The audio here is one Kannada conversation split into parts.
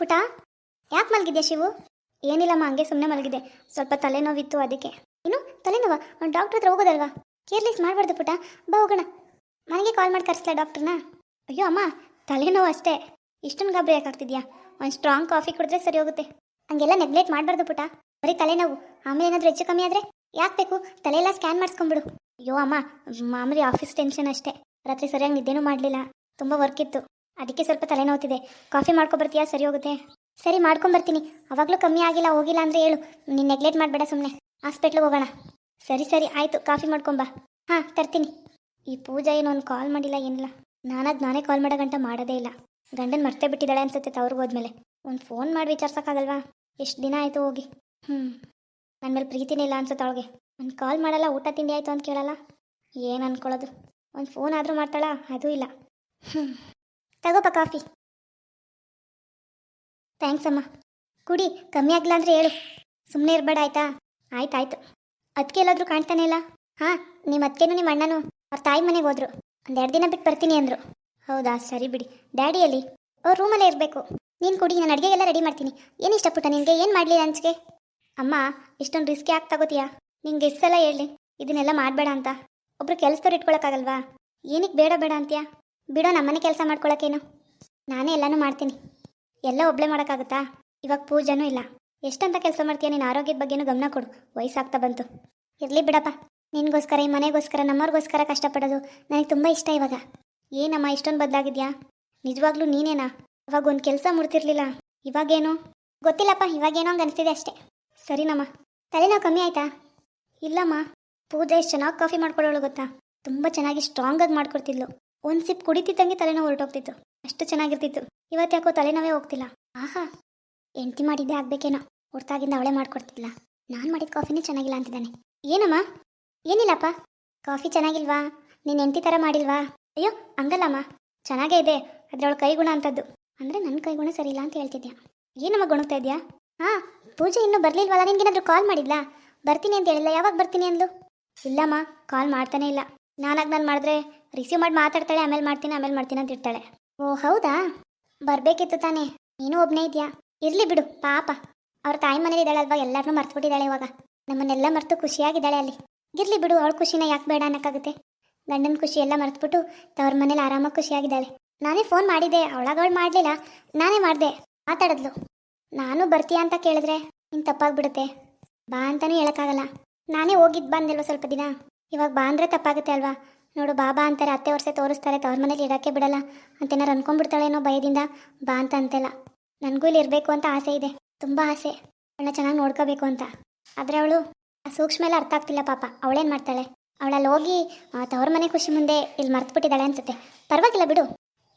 ಪುಟ, ಯಾಕೆ ಮಲಗಿದ್ಯಾ ಶಿವು? ಏನಿಲ್ಲಮ್ಮ, ಹಂಗೆ ಸುಮ್ಮನೆ ಮಲಗಿದೆ ಸ್ವಲ್ಪ ತಲೆನೋವಿತ್ತು ಅದಕ್ಕೆ. ಇನ್ನು ತಲೆನೋವ? ಡಾಕ್ಟರ್ ಹತ್ರ ಹೋಗೋದಲ್ವಾ? ಕೇರ್ಲೆಸ್ ಮಾಡಬಾರ್ದು ಪುಟ. ಬಾ ಹೋಗೋಣ. ಮನೆಗೆ ಕಾಲ್ ಮಾಡಿ ಕರೆಸ್ಲಾ ಡಾಕ್ಟ್ರನ್ನ ಅಯ್ಯೋ ಅಮ್ಮ, ತಲೆನೋವು ಅಷ್ಟೇ. ಇಷ್ಟೊಂದು ಗಾಬರಿ ಯಾಕಾಗ್ತಿದ್ಯಾ? ಒಂದು ಸ್ಟ್ರಾಂಗ್ ಕಾಫಿ ಕುಡಿದ್ರೆ ಸರಿ ಹೋಗುತ್ತೆ. ಹಂಗೆಲ್ಲ ನೆಗ್ಲೆಕ್ಟ್ ಮಾಡಬಾರ್ದು ಪುಟ. ಬರೀ ತಲೆನೋವು. ಆಮೇಲೆ ಏನಾದರೂ ಹೆಚ್ಚು ಕಮ್ಮಿ ಆದರೆ ಯಾಕೆ ಬೇಕು? ತಲೆಯೆಲ್ಲ ಸ್ಕ್ಯಾನ್ ಮಾಡಿಸ್ಕೊಂಬಿಡು ಅಯ್ಯೋ ಅಮ್ಮ, ಮಾಮೂಲಿ ಆಫೀಸ್ ಟೆನ್ಷನ್ ಅಷ್ಟೇ. ರಾತ್ರಿ ಸರಿಯಾಗಿ ನಿದ್ದೇನೂ ಮಾಡಲಿಲ್ಲ. ತುಂಬ ವರ್ಕ್ ಇತ್ತು. ಅದಕ್ಕೆ ಸ್ವಲ್ಪ ತಲೆನೋವುತ್ತಿದೆ ಕಾಫಿ ಮಾಡ್ಕೊಬರ್ತೀಯಾ? ಸರಿ ಹೋಗುತ್ತೆ. ಸರಿ, ಮಾಡ್ಕೊಂಬರ್ತೀನಿ. ಅವಾಗಲೂ ಕಮ್ಮಿ ಆಗಿಲ್ಲ, ಹೋಗಿಲ್ಲ ಅಂದರೆ ಹೇಳು. ನೀನು ನೆಗ್ಲೆಕ್ಟ್ ಮಾಡಬೇಡ ಸುಮ್ಮನೆ ಹಾಸ್ಪಿಟ್ಲಿಗೆ ಹೋಗೋಣ. ಸರಿ ಸರಿ, ಆಯಿತು. ಕಾಫಿ ಮಾಡ್ಕೊಂಬಾ. ಹಾಂ, ತರ್ತೀನಿ. ಈ ಪೂಜಾ ಏನು ಒಂದು ಕಾಲ್ ಮಾಡಿಲ್ಲ, ಏನಿಲ್ಲ. ನಾನದು ನಾನೇ ಕಾಲ್ ಮಾಡೋ ಗಂಟ ಮಾಡೋದೇ ಇಲ್ಲ. ಗಂಡನ ಮರ್ತೇ ಬಿಟ್ಟಿದ್ದಾಳೆ ಅನ್ಸುತ್ತೆ ತವ್ರಿಗೆ ಹೋದ್ಮೇಲೆ. ಒಂದು ಫೋನ್ ಮಾಡಿ ವಿಚಾರ್ಸೋಕ್ಕಾಗಲ್ವಾ? ಎಷ್ಟು ದಿನ ಆಯಿತು ಹೋಗಿ. ಹ್ಞೂ ನನ್ನ ಮೇಲೆ ಪ್ರೀತಿನೇ ಇಲ್ಲ ಅನ್ಸುತ್ತೆ ಅವಳಿಗೆ. ಒಂದು ಕಾಲ್ ಮಾಡಲ್ಲ, ಊಟ ತಿಂಡಿ ಆಯಿತು ಅಂತ ಕೇಳಲ್ಲ? ಏನು ಅನ್ಕೊಳ್ಳೋದು? ಒಂದು ಫೋನ್ ಆದರೂ ಮಾಡ್ತಾಳಾ? ಅದೂ ಇಲ್ಲ. ಹ್ಞೂ ತಗೋಪ ಕಾಫಿ. ಥ್ಯಾಂಕ್ಸ್ ಅಮ್ಮ. ಕುಡಿ, ಕಮ್ಮಿ ಆಗಿಲ್ಲ ಅಂದರೆ ಹೇಳು. ಸುಮ್ಮನೆ ಇರಬೇಡ ಆಯ್ತಾ? ಆಯ್ತಾಯ್ತು. ಅದಕ್ಕೆ ಎಲ್ಲಾದರೂ ಕಾಣ್ತಾನೆ ಇಲ್ಲ? ಹಾಂ ನಿಮ್ಮ ಅತ್ತೆನು ನಿಮ್ಮ ಅಣ್ಣನೂ, ಅವ್ರ ತಾಯಿ ಮನೆಗೆ ಹೋದ್ರು. ಒಂದೆರಡು ದಿನ ಬಿಟ್ಟು ಬರ್ತೀನಿ ಅಂದರು. ಹೌದಾ, ಸರಿ ಬಿಡಿ. ಡ್ಯಾಡಿಯಲ್ಲಿ ಅವ್ರ ರೂಮಲ್ಲೇ ಇರಬೇಕು. ನೀನು ಕುಡಿ, ನಾನು ಅಡುಗೆ ಎಲ್ಲ ರೆಡಿ ಮಾಡ್ತೀನಿ. ಏನು ಇಷ್ಟಪಟ್ಟ ನಿನಗೆ? ಏನು ಮಾಡಲಿ ಲಂಚ್ಗೆ? ಅಮ್ಮ, ಇಷ್ಟೊಂದು ರಿಸ್ಕ್ ಯಾಕೆ ತಗೋತೀಯಾ? ನಿಂಗೆ ಎಷ್ಟು ಸಲ ಹೇಳಿ ಇದನ್ನೆಲ್ಲ ಮಾಡಬೇಡ ಅಂತ. ಒಬ್ರು ಕೆಲಸದವ್ರು ಇಟ್ಕೊಳಕ್ಕಾಗಲ್ವಾ? ಏನಕ್ಕೆ ಬೇಡ ಬೇಡ ಅಂತೀಯಾ? ಬಿಡೋ, ನಮ್ಮನೆ ಕೆಲಸ ಮಾಡ್ಕೊಳಕ್ಕೇನು? ನಾನೇ ಎಲ್ಲನೂ ಮಾಡ್ತೀನಿ. ಎಲ್ಲ ಒಬ್ಳೆ ಮಾಡೋಕ್ಕಾಗುತ್ತಾ? ಇವಾಗ ಪೂಜೆನೂ ಇಲ್ಲ. ಎಷ್ಟಂತ ಕೆಲಸ ಮಾಡ್ತೀಯ? ನೀನು ಆರೋಗ್ಯದ ಬಗ್ಗೆನೂ ಗಮನ ಕೊಡು. ವಯಸ್ಸಾಗ್ತಾ ಬಂತು. ಇರಲಿ ಬಿಡಪ್ಪ. ನಿನಗೋಸ್ಕರ, ಈ ಮನೆಗೋಸ್ಕರ, ನಮ್ಮವ್ರಿಗೋಸ್ಕರ ಕಷ್ಟಪಡೋದು ನನಗೆ ತುಂಬ ಇಷ್ಟ ಇವಾಗ. ಏನಮ್ಮ, ಇಷ್ಟೊಂದು ಬದಲಾಗಿದ್ಯಾ? ನಿಜವಾಗ್ಲೂ ನೀನೇನಾ? ಅವಾಗ ಒಂದು ಕೆಲಸ ಮುಡ್ತಿರ್ಲಿಲ್ಲ ಇವಾಗೇನು? ಗೊತ್ತಿಲ್ಲಪ್ಪ, ಇವಾಗೇನೋ ಹಂಗೆ ಅನಿಸ್ತಿದೆ ಅಷ್ಟೇ. ಸರಿನಮ್ಮ. ತಲೆನೋವು ಕಮ್ಮಿ ಆಯ್ತಾ? ಇಲ್ಲಮ್ಮ. ಪೂಜೆ ಎಷ್ಟು ಚೆನ್ನಾಗಿ ಕಾಫಿ ಮಾಡ್ಕೊಳ್ಳೋಳು ಗೊತ್ತಾ? ತುಂಬ ಚೆನ್ನಾಗಿ ಸ್ಟ್ರಾಂಗಾಗಿ ಮಾಡ್ಕೊಡ್ತಿದ್ಲು. ಒಂದು ಸಿಪ್ ಕುಡಿತಿದ್ದಂಗೆ ತಲೆನೋವು ಹೊರಟೋಗ್ತಿತ್ತು ಅಷ್ಟು ಚೆನ್ನಾಗಿರ್ತಿತ್ತು. ಇವತ್ತು ಯಾಕೋ ತಲೆನೋವೇ ಹೋಗ್ತಿಲ್ಲ. ಆಹಾ ಎಂಟಿ ಮಾಡಿದ್ದೆ ಆಗ್ಬೇಕೇನೋ. ಹೊರ್ತಾಗಿಂದ ಅವಳೇ ಮಾಡ್ಕೊಡ್ತಿಲ್ಲ ನಾನು ಮಾಡಿದ ಕಾಫಿನೇ ಚೆನ್ನಾಗಿಲ್ಲ ಅಂತಿದ್ದಾನೆ. ಏನಮ್ಮ? ಏನಿಲ್ಲಪ್ಪ. ಕಾಫಿ ಚೆನ್ನಾಗಿಲ್ವಾ? ನೀನು ಎಂಟಿ ಥರ ಮಾಡಿಲ್ವಾ? ಅಯ್ಯೋ, ಹಂಗಲ್ಲಮ್ಮ. ಚೆನ್ನಾಗೇ ಇದೆ. ಅದ್ರೊಳ ಕೈಗುಣ ಅಂತದ್ದು. ಅಂದರೆ ನನ್ನ ಕೈಗುಣ ಸರಿ ಇಲ್ಲ ಅಂತ ಹೇಳ್ತಿದ್ಯಾ? ಏನಮ್ಮ ಗುಣಗ್ತಾ ಇದೆಯಾ? ಹಾಂ, ಪೂಜೆ ಇನ್ನೂ ಬರಲಿಲ್ವಲ್ಲ? ನಿನಗೇನಾದರೂ ಕಾಲ್ ಮಾಡಿದ್ಲಾ? ಬರ್ತೀನಿ ಅಂತ ಹೇಳಿಲ್ಲ ಯಾವಾಗ ಬರ್ತೀನಿ ಅಂದ್ಲು? ಇಲ್ಲಮ್ಮ, ಕಾಲ್ ಮಾಡ್ತಾನೆ ಇಲ್ಲ. ನಾನಾಗ ನಾನು ಮಾಡಿದ್ರೆ ರಿಸೀವ್ ಮಾಡಿ ಮಾತಾಡ್ತಾಳೆ, ಆಮೇಲೆ ಮಾಡ್ತೀನಿ ಆಮೇಲೆ ಮಾಡ್ತೀನಿ ಅಂತ ಇರ್ತಾಳೆ. ಓ, ಹೌದಾ? ಬರಬೇಕಿತ್ತು ತಾನೇ. ನೀನು ಒಬ್ಬನೇ ಇದೆಯಾ? ಇರಲಿ ಬಿಡು, ಪಾಪ. ಅವ್ರ ತಾಯಿ ಮನೇಲಿ ಇದ್ದಾಳಲ್ವಾ ಎಲ್ಲರನ್ನೂ ಮರ್ತುಬಿಟ್ಟಿದ್ದಾಳೆ ಇವಾಗ. ನಮ್ಮನ್ನೆಲ್ಲ ಮರೆತು ಖುಷಿಯಾಗಿದ್ದಾಳೆ ಅಲ್ಲಿ. ಇರಲಿ ಬಿಡು, ಅವಳ ಖುಷಿನ ಯಾಕೆ ಬೇಡ ಅನ್ನೋಕ್ಕಾಗುತ್ತೆ. ಗಂಡನ ಖುಷಿ ಎಲ್ಲ ಮರ್ತುಬಿಟ್ಟು ತವ್ರ ಮನೇಲಿ ಆರಾಮಾಗಿ ಖುಷಿಯಾಗಿದ್ದಾಳೆ. ನಾನೇ ಫೋನ್ ಮಾಡಿದ್ದೆ, ಅವಳಾಗ ಅವಳು ಮಾಡಲಿಲ್ಲ. ನಾನೇ ಮಾಡಿದೆ, ಮಾತಾಡಿದ್ಲು. ನಾನು ಬರ್ತೀಯಾ ಅಂತ ಕೇಳಿದ್ರೆ, ನಿನ್ ತಪ್ಪಾಗ್ಬಿಡುತ್ತೆ. ಬಾ ಅಂತಲೂ ಹೇಳೋಕ್ಕಾಗಲ್ಲ. ನಾನೇ ಹೋಗಿದ್ದು ಬಂದಿಲ್ವ ಸ್ವಲ್ಪ ದಿನ? ಇವಾಗ ಬಾ ಅಂದರೆ ತಪ್ಪಾಗುತ್ತೆ ಅಲ್ವಾ? ನೋಡು ಬಾಬಾ ಅಂತಾರೆ, ಅತ್ತೆ ವರ್ಷ ತೋರಿಸ್ತಾರೆ, ತವ್ರ ಮನೇಲಿ ಇರೋಕ್ಕೆ ಬಿಡಲ್ಲ. ಅಂತೇನಾರು ಅನ್ಕೊಂಡ್ಬಿಡ್ತಾಳೇನೋ ಭಯದಿಂದ, ಬಾ ಅಂತ ಅಂತೆಲ್ಲ. ನನಗೂ ಇಲ್ಲಿ ಇರಬೇಕು ಅಂತ ಆಸೆ ಇದೆ, ತುಂಬ ಆಸೆ. ಅವಳನ್ನ ಚೆನ್ನಾಗಿ ನೋಡ್ಕೋಬೇಕು ಅಂತ. ಆದರೆ ಅವಳು ಆ ಸೂಕ್ಷ್ಮ ಎಲ್ಲ ಅರ್ಥ ಆಗ್ತಿಲ್ಲ ಪಾಪ. ಅವಳೇನು ಮಾಡ್ತಾಳೆ? ಅವಳಲ್ಲಿ ಹೋಗಿ ತವ್ರ ಮನೆ ಖುಷಿ ಮುಂದೆ ಇಲ್ಲಿ ಮರ್ತುಬಿಟ್ಟಿದ್ದಾಳೆ ಅನ್ಸುತ್ತೆ. ಪರವಾಗಿಲ್ಲ ಬಿಡು.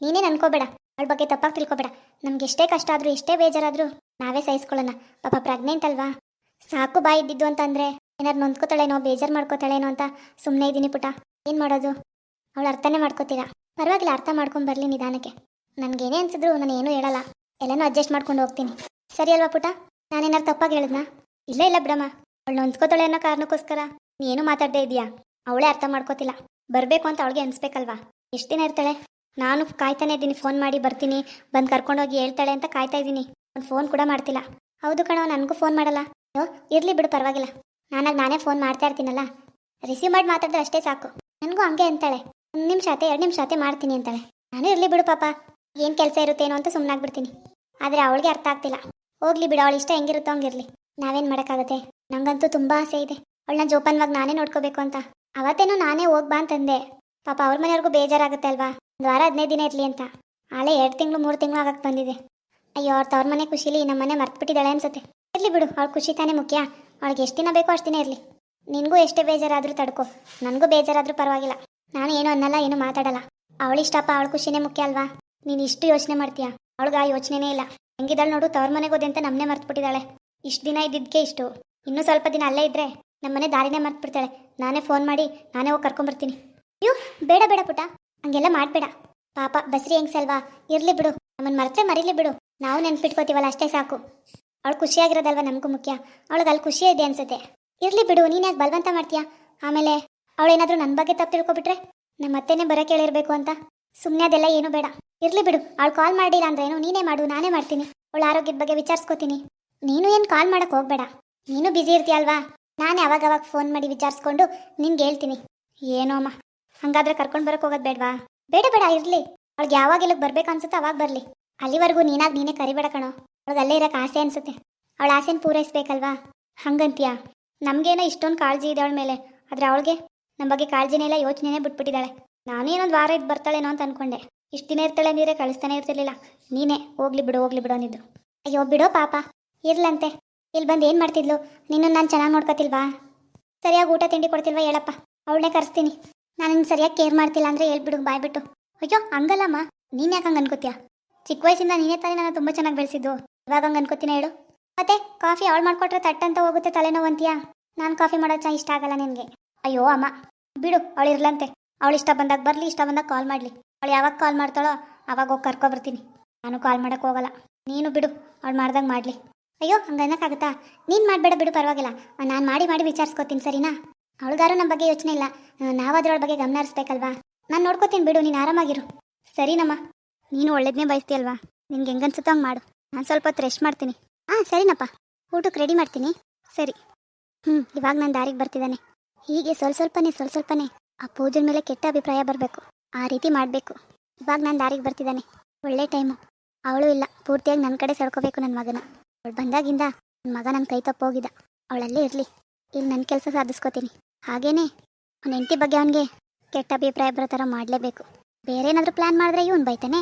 ನೀನೇನು ಅನ್ಕೋಬೇಡ. ಅವಳ ಬಗ್ಗೆ ತಪ್ಪಾಗಿ ತಿಳ್ಕೊಬೇಡ. ನಮ್ಗೆ ಎಷ್ಟೇ ಕಷ್ಟ ಆದರೂ, ಎಷ್ಟೇ ಬೇಜಾರಾದರೂ ನಾವೇ ಸಹಿಸ್ಕೊಳ್ಳೋಣ. ಪಾಪ ಪ್ರೆಗ್ನೆಂಟ್ ಅಲ್ವಾ? ಸಾಕು ಬಾಯಿ ಇದ್ದಿದ್ದು ಅಂತಂದ್ರೆ ಏನಾರು ನೊಂದ್ಕೋತಾಳೇನೋ ಬೇಜಾರು ಮಾಡ್ಕೋತಾಳೇನೋ ಅಂತ ಸುಮ್ಮನೆ ಇದ್ದೀನಿ ಪುಟ. ಏನು ಮಾಡೋದು? ಅವಳು ಅರ್ಥನೇ ಮಾಡ್ಕೋತೀರಾ ಪರವಾಗಿಲ್ಲ, ಅರ್ಥ ಮಾಡ್ಕೊಂಡು ಬರಲಿ ನಿಧಾನಕ್ಕೆ. ನನಗೇನೇ ಅನ್ಸಿದ್ರು ನಾನು ಏನೂ ಹೇಳಲ್ಲ. ಎಲ್ಲನೂ ಅಡ್ಜಸ್ಟ್ ಮಾಡ್ಕೊಂಡು ಹೋಗ್ತೀನಿ. ಸರಿ ಅಲ್ವಾ ಪುಟ? ನಾನೇನಾರು ತಪ್ಪಾಗಿ ಹೇಳಿದ್ನಾ? ಇಲ್ಲ ಇಲ್ಲ ಬಿಡಮ್ಮ. ಅವಳು ನೊಂದ್ಕೋತಾಳೆ ಅನ್ನೋ ಕಾರಣಕ್ಕೋಸ್ಕರ ನೀನು ಮಾತಾಡ್ದೇ ಇದೀಯಾ ಅವಳೇ ಅರ್ಥ ಮಾಡ್ಕೋತಿಲ್ಲ. ಬರಬೇಕು ಅಂತ ಅವಳಿಗೆ ಅನಿಸ್ಬೇಕಲ್ವಾ? ಎಷ್ಟು ದಿನ ಇರ್ತಾಳೆ? ನಾನು ಕಾಯ್ತಾನೆ ಇದ್ದೀನಿ, ಫೋನ್ ಮಾಡಿ ಬರ್ತೀನಿ, ಬಂದು ಕರ್ಕೊಂಡೋಗಿ ಹೇಳ್ತಾಳೆ ಅಂತ ಕಾಯ್ತಾ ಇದ್ದೀನಿ. ಒಂದು ಫೋನ್ ಕೂಡ ಮಾಡ್ತಿಲ್ಲ. ಹೌದು ಕಣೋ, ನನಗೂ ಫೋನ್ ಮಾಡಲ್ಲ. ಅಯ್ಯೋ ಇರಲಿ ಬಿಡು, ಪರವಾಗಿಲ್ಲ. ನಾನಾಗ ನಾನೇ ಫೋನ್ ಮಾಡ್ತಾ ಇರ್ತೀನಲ್ಲ? ರಿಸೀವ್ ಮಾಡಿ ಮಾತಾಡಿದ್ರೆ ಅಷ್ಟೇ ಸಾಕು. ನನಗೂ ಹಂಗೆ ಅಂತಾಳೆ. ಒಂದು ನಿಮಿಷ ಆತೆ ಎರಡು ನಿಮಿಷ ಆತೆ ಮಾಡ್ತೀನಿ ಅಂತಾಳೆ. ನಾನು ಇರಲಿ ಬಿಡು ಪಾಪ. ಏನು ಕೆಲಸ ಇರುತ್ತೇನೋ ಅಂತ ಸುಮ್ಮನಾಗ್ಬಿಡ್ತೀನಿ ಆದರೆ ಅವಳಿಗೆ ಅರ್ಥ ಆಗ್ತಿಲ್ಲ. ಹೋಗ್ಲಿ ಬಿಡು ಅವಳು ಇಷ್ಟ ಹೆಂಗಿರುತ್ತೋ ಹಂಗಿರಲಿ. ನಾವೇನು ಮಾಡೋಕ್ಕಾಗತ್ತೆ? ನಂಗಂತೂ ತುಂಬ ಆಸೆ ಇದೆ. ಅವಳನ್ನ ಜೋಪಾನವಾಗಿ ನಾನೇ ನೋಡ್ಕೋಬೇಕು ಅಂತ. ಅವತ್ತೇನೋ ನಾನೇ ಹೋಗ್ಬಾ ಅಂತಂದೆ. ಪಾಪ ಅವ್ರ ಮನೆಯವ್ರಿಗೂ ಬೇಜಾರಾಗುತ್ತೆ ಅಲ್ವಾ? ಒಂದು ವಾರ ಹದಿನೈದು ದಿನ ಇರಲಿ ಅಂತ. ಆಳೆ ಎರಡು ತಿಂಗಳು, ಮೂರು ತಿಂಗಳು ಆಗಕ್ಕೆ ಬಂದಿದೆ. ಅಯ್ಯೋ, ಅವ್ರ ತವ್ರ ಮನೆ ಖುಷಿಲಿ ನಮ್ಮ ಮನೆ ಮರ್ತ್ಬಿಟ್ಟಿದ್ದಾಳೆ ಅನ್ಸುತ್ತೆ. ಇರಲಿ ಬಿಡು, ಅವ್ಳು ಖುಷಿ ತಾನೇ ಮುಖ್ಯ. ಅವಳಿಗೆ ಎಷ್ಟು ದಿನ ಬೇಕೋ ಅಷ್ಟು ದಿನ ಇರಲಿ. ನಿನಗೂ ಎಷ್ಟೇ ಬೇಜಾರಾದರೂ ತಡ್ಕೋ. ನನಗೂ ಬೇಜಾರಾದರೂ ಪರವಾಗಿಲ್ಲ. ನಾನು ಏನು ಅನ್ನಲ್ಲ, ಏನು ಮಾತಾಡಲ್ಲ. ಅವಳಿಷ್ಟಪ್ಪ ಅವಳ ಖುಷಿನೇ ಮುಖ್ಯ ಅಲ್ವಾ? ನೀನು ಇಷ್ಟು ಯೋಚನೆ ಮಾಡ್ತೀಯಾ? ಅವಳಿಗೆ ಆ ಯೋಚನೆನೇ ಇಲ್ಲ. ಹೆಂಗಿದ್ದಾಳೆ ನೋಡು, ತವ್ರ ಮನೆಗೆ ಹೋದೆ ಅಂತ ನಮ್ಮನೆ ಮರ್ತುಬಿಟ್ಟಿದ್ದಾಳೆ. ಇಷ್ಟು ದಿನ ಇದ್ದಿದ್ದಕ್ಕೆ ಇಷ್ಟು. ಇನ್ನೂ ಸ್ವಲ್ಪ ದಿನ ಅಲ್ಲೇ ಇದ್ದರೆ ನಮ್ಮನೆ ದಾರಿನೇ ಮರ್ತ್ಬಿಡ್ತಾಳೆ. ನಾನೇ ಫೋನ್ ಮಾಡಿ ನಾನೇ ಹೋಗಿ ಕರ್ಕೊಂಬರ್ತೀನಿ. ಅಯ್ಯೋ ಬೇಡ ಬೇಡ ಪುಟ ಹಂಗೆಲ್ಲ ಮಾಡಬೇಡ. ಪಾಪ, ಬಸ್ರಿ ಹೆಂಗ್ಸಲ್ವಾ? ಇರಲಿ ಬಿಡು. ನಮ್ಮನ್ನು ಮರ್ತೇ ಮರೀಲಿ ಬಿಡು. ನಾವು ನೆನ್ಪಿಟ್ಕೋತೀವಲ್ಲ, ಅಷ್ಟೇ ಸಾಕು. ಅವಳು ಖುಷಿಯಾಗಿರೋದಲ್ವ ನಮಗೂ ಮುಖ್ಯ? ಅವಳಿಗೆ ಅಲ್ಲಿ ಖುಷಿ ಇದೆ ಅನ್ಸುತ್ತೆ. ಇರಲಿ ಬಿಡು, ನೀನು ಯಾಕೆ ಬಲವಂತ ಮಾಡ್ತೀಯಾ? ಆಮೇಲೆ ಅವಳೇನಾದರೂ ನನ್ನ ಬಗ್ಗೆ ತಪ್ಪು ತಿಳ್ಕೊಬಿಟ್ರೆ ನಮ್ಮ ಅತ್ತೆನೇ ಬರೋಕೆ ಹೇಳಿರ್ಬೇಕು ಅಂತ? ಸುಮ್ಮನೆ ಅದೆಲ್ಲ ಏನು ಬೇಡ. ಇರಲಿ ಬಿಡು, ಅವಳು ಕಾಲ್ ಮಾಡಿಲ್ಲ ಅಂದ್ರೆ ಏನು? ನೀನೇ ಮಾಡು, ನಾನೇ ಮಾಡ್ತೀನಿ. ಅವಳ ಆರೋಗ್ಯದ ಬಗ್ಗೆ ವಿಚಾರಿಸ್ಕೋತೀನಿ. ನೀನು ಏನು ಕಾಲ್ ಮಾಡಕ್ಕೆ ಹೋಗಬೇಡ. ನೀನು ಬ್ಯುಸಿ ಇರ್ತೀಯಲ್ವಾ? ನಾನು ಅವಾಗ ಫೋನ್ ಮಾಡಿ ವಿಚಾರಿಸ್ಕೊಂಡು ನಿನ್ಗೆ ಹೇಳ್ತೀನಿ. ಏನೋ ಅಮ್ಮ. ಹಂಗಾದ್ರೆ ಕರ್ಕೊಂಡು ಬರೋಕೆ ಹೋಗೋದು ಬೇಡವಾ? ಬೇಡ ಬೇಡ, ಇರಲಿ. ಅವಳಿಗೆ ಯಾವಾಗ ಇಲ್ಲಿಗೆ ಬರ್ಬೇಕು ಅನ್ಸುತ್ತೆ ಅವಾಗ ಬರಲಿ. ಅಲ್ಲಿವರೆಗೂ ನೀನಾಗಿ ನೀನೇ ಕರಿಬೇಡ ಕಣೋ. ಅವಳಿಗೆ ಅಲ್ಲೇ ಇರಕ್ಕೆ ಆಸೆ ಅನ್ಸುತ್ತೆ. ಅವಳ ಆಸೆನ ಪೂರೈಸ್ಬೇಕಲ್ವಾ? ಹಂಗಂತೀಯ? ನಮಗೇನೋ ಇಷ್ಟೊಂದು ಕಾಳಜಿ ಇದೆ ಅವಳ ಮೇಲೆ. ಆದರೆ ಅವಳಿಗೆ ನಮ್ಮ ಬಗ್ಗೆ ಕಾಳಜಿನೇ ಇಲ್ಲ, ಯೋಚನೆನೇ ಬಿಟ್ಬಿಟ್ಟಿದ್ದಾಳೆ ನಾನೇನೊಂದು ವಾರ ಇದ್ದು ಬರ್ತಾಳೇನೋ ಅಂತ ಅನ್ಕೊಂಡೆ. ಇಷ್ಟು ದಿನ ಇರ್ತಾಳೆ ಅಂದಿದ್ರೆ ಕಳಿಸ್ತಾನೆ ಇರ್ತಿರ್ಲಿಲ್ಲ. ನೀನೇ, ಹೋಗ್ಲಿ ಬಿಡು ಹೋಗ್ಲಿ ಬಿಡು ಅಂದಿದ್ದು ಅಯ್ಯೋ, ಬಿಡೋ ಪಾಪ. ಇರ್ಲಂತೆ. ಇಲ್ಲಿ ಬಂದು ಏನು ಮಾಡ್ತಿದ್ಲು? ನಿನ್ನ ನಾನು ಚೆನ್ನಾಗಿ ನೋಡ್ಕೊತಿಲ್ವಾ? ಸರಿಯಾಗಿ ಊಟ ತಿಂಡಿ ಕೊಡ್ತಿಲ್ವಾ ಹೇಳಪ್ಪ. ಅವಳನ್ನೇ ಕರೆಸ್ತೀನಿ. ನಾನು ಸರಿಯಾಗಿ ಕೇರ್ ಮಾಡ್ತಿಲ್ಲ ಅಂದರೆ ಹೇಳ್ಬಿಡು, ಬಾಯ್ಬಿಟ್ಟು. ಅಯ್ಯೋ, ಹಂಗಲ್ಲಮ್ಮ. ನೀನು ಯಾಕೆ ಹಂಗೆ ಅನ್ಕೋತೀಯ? ಚಿಕ್ಕ ವಯಸ್ಸಿಂದ ನೀನೇ ತಾನೇ ನಾನು ತುಂಬ ಚೆನ್ನಾಗಿ ಬೆಳೆಸಿದ್ದು. ಇವಾಗ ಹಂಗೆ ಅನ್ಕೋತೀನಿ ಹೇಳು. ಮತ್ತೆ ಕಾಫಿ ಅವಳು ಮಾಡಿಕೊಟ್ರೆ ತಟ್ಟಂತ ಹೋಗುತ್ತೆ ತಲೆನೋವು ಅಂತೀಯಾ ನಾನು ಕಾಫಿ ಮಾಡೋ ಚಾ ಇಷ್ಟ ಆಗಲ್ಲ ನಿನಗೆ. ಅಯ್ಯೋ ಅಮ್ಮ, ಬಿಡು, ಅವಳು ಇರ್ಲಂತೆ. ಅವಳು ಇಷ್ಟ ಬಂದಾಗ ಬರಲಿ, ಇಷ್ಟ ಬಂದಾಗ ಕಾಲ್ ಮಾಡಲಿ. ಅವಳು ಯಾವಾಗ ಕಾಲ್ ಮಾಡ್ತಾಳೋ ಅವಾಗ ಹೋಗಿ ಕರ್ಕೊಬರ್ತೀನಿ. ನಾನು ಕಾಲ್ ಮಾಡೋಕ್ಕೆ ಹೋಗಲ್ಲ. ನೀನು ಬಿಡು, ಅವಳು ಮಾಡ್ದಂಗೆ ಮಾಡಲಿ. ಅಯ್ಯೋ, ಹಂಗೆ ಅನ್ನೋಕ್ಕಾಗುತ್ತಾ? ನೀನು ಮಾಡಬೇಡ ಬಿಡು, ಪರವಾಗಿಲ್ಲ. ನಾನು ಮಾಡಿ ಮಾಡಿ ವಿಚಾರಿಸ್ಕೋತೀನಿ, ಸರಿನಾ? ಅವಳಿಗಾರು ನಮ್ಮ ಬಗ್ಗೆ ಯೋಚನೆ ಇಲ್ಲ. ನಾವು ಅವಳ ಬಗ್ಗೆ ಗಮನ ಹರಿಸ್ಬೇಕಲ್ವಾ ನಾನು ನೋಡ್ಕೋತೀನಿ ಬಿಡು, ನೀನು ಆರಾಮಾಗಿರು. ಸರಿನಮ್ಮ, ನೀನು ಒಳ್ಳೇದನ್ನೇ ಬಯಸ್ತೀಯಲ್ವಾ? ನಿನ್ಗೆ ಹೆಂಗನ್ಸುತ್ತೋ ಹಂಗೆ ಮಾಡು. ನಾನು ಸ್ವಲ್ಪ ಹೊತ್ತು ರೆಸ್ಟ್ ಮಾಡ್ತೀನಿ. ಹಾಂ ಸರಿನಪ್ಪ. ಊಟಕ್ಕೆ ರೆಡಿ ಮಾಡ್ತೀನಿ. ಸರಿ. ಹ್ಞೂ ಇವಾಗ ನಾನು ದಾರಿಗೆ ಬರ್ತಿದ್ದಾನೆ. ಹೀಗೆ ಸ್ವಲ್ಪ ಸ್ವಲ್ಪನೇ ಸ್ವಲ್ಪ ಸ್ವಲ್ಪನೇ ಆ ಪೂಜನ ಮೇಲೆ ಕೆಟ್ಟ ಅಭಿಪ್ರಾಯ ಬರಬೇಕು. ಆ ರೀತಿ ಮಾಡಬೇಕು. ಇವಾಗ ನಾನು ದಾರಿಗೆ ಬರ್ತಿದ್ದಾನೆ. ಒಳ್ಳೆ ಟೈಮು ಅವಳು ಇಲ್ಲ. ಪೂರ್ತಿಯಾಗಿ ನನ್ನ ಕಡೆ ಸೆಳ್ಕೋಬೇಕು ನನ್ನ ಮಗನ. ಅವಳು ಬಂದಾಗಿಂದ ನನ್ನ ಮಗ ನನ್ನ ಕೈ ತಪ್ಪೋಗಿದ್ದ ಅವಳಲ್ಲೇ ಇರಲಿ. ಇಲ್ಲಿ ನನ್ನ ಕೆಲಸ ಸಾಧಿಸ್ಕೋತೀನಿ. ಹಾಗೇನೆ ಅವನ ಹೆಂಡತಿ ಬಗ್ಗೆ ಅವನಿಗೆ ಕೆಟ್ಟ ಅಭಿಪ್ರಾಯ ಬರೋ ಥರ ಮಾಡಲೇಬೇಕು. ಬೇರೆ ಏನಾದರೂ ಪ್ಲ್ಯಾನ್ ಮಾಡಿದ್ರೆ ಇವನು ಬೈತಾನೆ.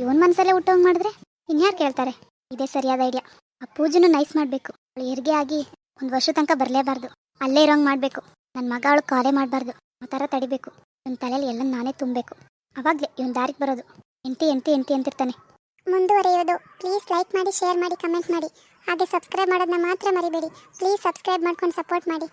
ಇವನ್ ಮನಸ್ಸಲ್ಲೇ ಹುಟ್ಟೋಂಗೆ ಮಾಡಿದ್ರೆ ಇನ್ಯಾರು ಕೇಳ್ತಾರೆ? ಇದೇ ಸರಿಯಾದ ಐಡಿಯಾ ಆ ಪೂಜೆನೂ ನೈಸ್ ಮಾಡಬೇಕು. ಅವಳು ಹೆರಿಗೆ ಆಗಿ ಒಂದು ವರ್ಷ ತನಕ ಬರಲೇಬಾರ್ದು. ಅಲ್ಲೇ ಇರೋಂಗೆ ಮಾಡಬೇಕು. ನನ್ನ ಮಗ ಅವಳು ಕಾಲೇ ಮಾಡಬಾರ್ದು. ಆ ಥರ ತಡಿಬೇಕು. ನನ್ನ ತಲೆಯಲ್ಲಿ ಎಲ್ಲ ನಾನೇ ತುಂಬಬೇಕು. ಅವಾಗಲೇ ಇವನ್ ದಾರಿಗೆ ಬರೋದು. ಎಂಟಿ ಎಂಟಿ ಎಂಟಿ ಅಂತಿರ್ತಾನೆ. ಮುಂದುವರಿಯೋದು. ಪ್ಲೀಸ್ ಲೈಕ್ ಮಾಡಿ ಶೇರ್ ಮಾಡಿ ಕಮೆಂಟ್ ಮಾಡಿ. ಹಾಗೆ ಸಬ್ಸ್ಕ್ರೈಬ್ ಮಾಡೋದನ್ನ ಮಾತ್ರ ಮರಿಬೇಡಿ. ಪ್ಲೀಸ್ ಸಬ್ಸ್ಕ್ರೈಬ್ ಮಾಡ್ಕೊಂಡು ಸಪೋರ್ಟ್ ಮಾಡಿ.